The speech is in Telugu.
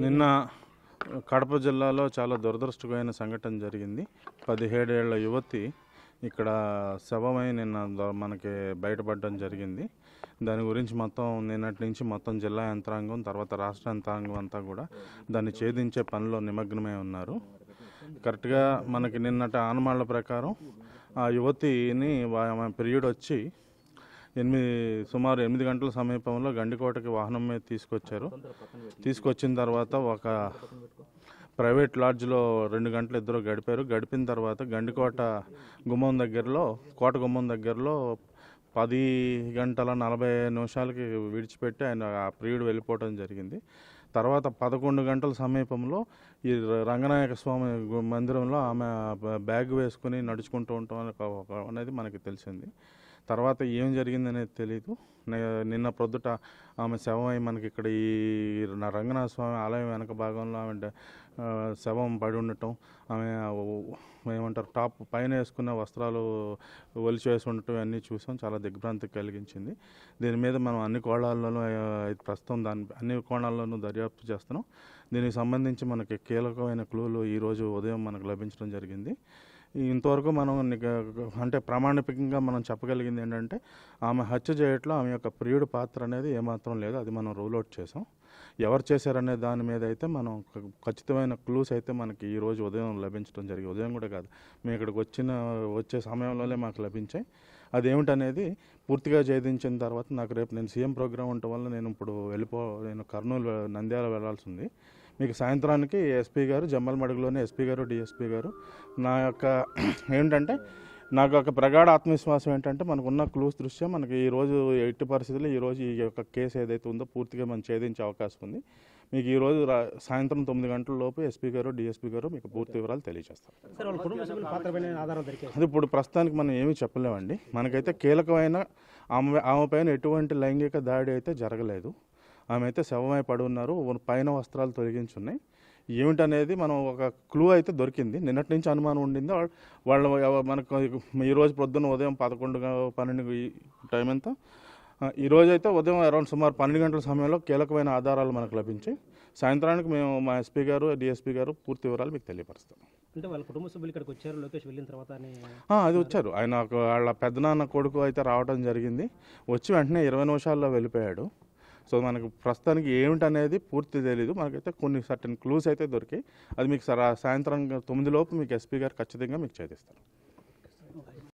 నిన్న కడప జిల్లాలో చాలా దురదృష్టకరమైన సంఘటన జరిగింది. పదిహేడేళ్ళ యువతి ఇక్కడ శవమై నిన్న మనకి బయటపడడం జరిగింది. దాని గురించి మొత్తం నిన్నటి నుంచి మొత్తం జిల్లా యంత్రాంగం తర్వాత రాష్ట్ర యంత్రాంగం అంతా కూడా దాన్ని ఛేదించే పనిలో నిమగ్నమై ఉన్నారు. కరెక్ట్గా మనకి నిన్నటి ఆనమాళ్ళ ప్రకారం ఆ యువతిని వా- ఆమె పీరియడ్ వచ్చి ఎనిమిది సుమారు ఎనిమిది గంటల సమీపంలో గండికోటకి వాహనం మీద తీసుకొచ్చారు. తీసుకొచ్చిన తర్వాత ఒక ప్రైవేట్ లాడ్జ్లో రెండు గంటలు ఇద్దరు గడిపారు. గడిపిన తర్వాత గండికోట గుమ్మం దగ్గరలో కోట గుమ్మం దగ్గరలో పది గంటల నలభై నిమిషాలకి విడిచిపెట్టి ఆయన ఆ ప్రియుడు వెళ్ళిపోవడం జరిగింది. తర్వాత పదకొండు గంటల సమీపంలో ఈ రంగనాయక స్వామి మందిరంలో ఆమె బ్యాగ్ వేసుకుని నడుచుకుంటూ ఉంటాం అనేది మనకి తెలిసింది. తర్వాత ఏం జరిగిందనేది తెలియదు నిన్న ప్రొద్దుట ఆమె శవమై మనకి ఇక్కడ ఈ నా రంగనాథ స్వామి ఆలయం వెనక భాగంలో ఆమె శవం పడి ఉండటం ఆమె ఏమంటారు టాప్ పైన వేసుకున్న వస్త్రాలు ఒలిచి వేసి ఉండటం అన్నీ చూసాం. చాలా దిగ్భ్రాంతి కలిగించింది. దీని మీద మనం అన్ని కోణాల్లోనూ ప్రస్తుతం దాని అన్ని కోణాల్లోనూ దర్యాప్తు చేస్తున్నాం. దీనికి సంబంధించి మనకి కీలకమైన క్లూలు ఈరోజు ఉదయం మనకు లభించడం జరిగింది. ఇంతవరకు మనం అంటే ప్రామాణికంగా మనం చెప్పగలిగింది ఏంటంటే ఆమె హత్య చేయట్లో ఆమె యొక్క ప్రియుడు పాత్ర అనేది ఏమాత్రం లేదు. అది మనం రూల్ అవుట్ చేసాం. ఎవరు చేశారనే దాని మీద అయితే మనం ఖచ్చితమైన క్లూస్ అయితే మనకి ఈరోజు ఉదయం లభించడం జరిగింది. ఉదయం కూడా కాదు. మేము ఇక్కడికి వచ్చిన వచ్చే సమయంలోనే మాకు లభించాయి. అదేమిటనేది పూర్తిగా ఛేదించిన తర్వాత నాకు రేపు నేను సీఎం ప్రోగ్రామ్ ఉండటం వల్ల నేను ఇప్పుడు వెళ్ళిపో నేను కర్నూలు నంద్యాల వెళ్ళాల్సి ఉంది. మీకు సాయంత్రానికి ఎస్పీ గారు జమ్మల్ మడుగులోనే ఎస్పీ గారు డిఎస్పీ గారు. నా యొక్క ఏంటంటే నాకు ఒక ప్రగాఢ ఆత్మవిశ్వాసం ఏంటంటే మనకున్న క్లూస్ దృష్ట్యా మనకి ఈ రోజు ఎట్టి పరిస్థితుల్లో ఈ రోజు ఈ యొక్క కేసు ఏదైతే ఉందో పూర్తిగా మనం ఛేదించే అవకాశం ఉంది. మీకు ఈ రోజు సాయంత్రం తొమ్మిది గంటల లోపు ఎస్పీ గారు డిఎస్పీ గారు మీకు పూర్తి వివరాలు తెలియజేస్తారు. అది ఇప్పుడు ప్రస్తుతానికి మనం ఏమీ చెప్పలేమండి. మనకైతే కీలకమైన ఆమె ఆమె పైన ఎటువంటి లైంగిక దాడి అయితే జరగలేదు. ఆమె అయితే శవమై పడి ఉన్నారు. పైన వస్త్రాలు తొలగించున్నాయి. ఏమిటనేది మనం ఒక క్లూ అయితే దొరికింది. నిన్నటి నుంచి అనుమానం ఉండింది. వాళ్ళ- మనకు ఈ రోజు పొద్దున్న ఉదయం పదకొండు పన్నెండు టైం ఎంత? ఆ, ఈ రోజు అయితే ఉదయం అరౌండ్ సుమారు పన్నెండు గంటల సమయంలో కీలకమైన ఆధారాలు మనకు లభించాయి. సాయంత్రానికి మేము మా ఎస్పీ గారు డిఎస్పీ గారు పూర్తి వివరాలు మీకు తెలియపరుస్తాం. అంటే వాళ్ళ కుటుంబ సభ్యులు ఇక్కడికి వచ్చారు లోకేష్ వెళ్ళిన తర్వాత అది వచ్చారు. ఆయన వాళ్ళ పెద్దనాన్న కొడుకు అయితే రావడం జరిగింది. వచ్చి వెంటనే ఇరవై నిమిషాల్లో వెళ్ళిపోయాడు. సో మనకు ప్రస్తుతానికి ఏమిటనేది పూర్తి తెలియదు మనకైతే కొన్ని సర్టన్ క్లూస్ అయితే దొరికాయి. అది మీకు సరా సాయంత్రం తొమ్మిది లోపు మీకు ఎస్పీ గారు ఖచ్చితంగా మీకు చేతిస్తారు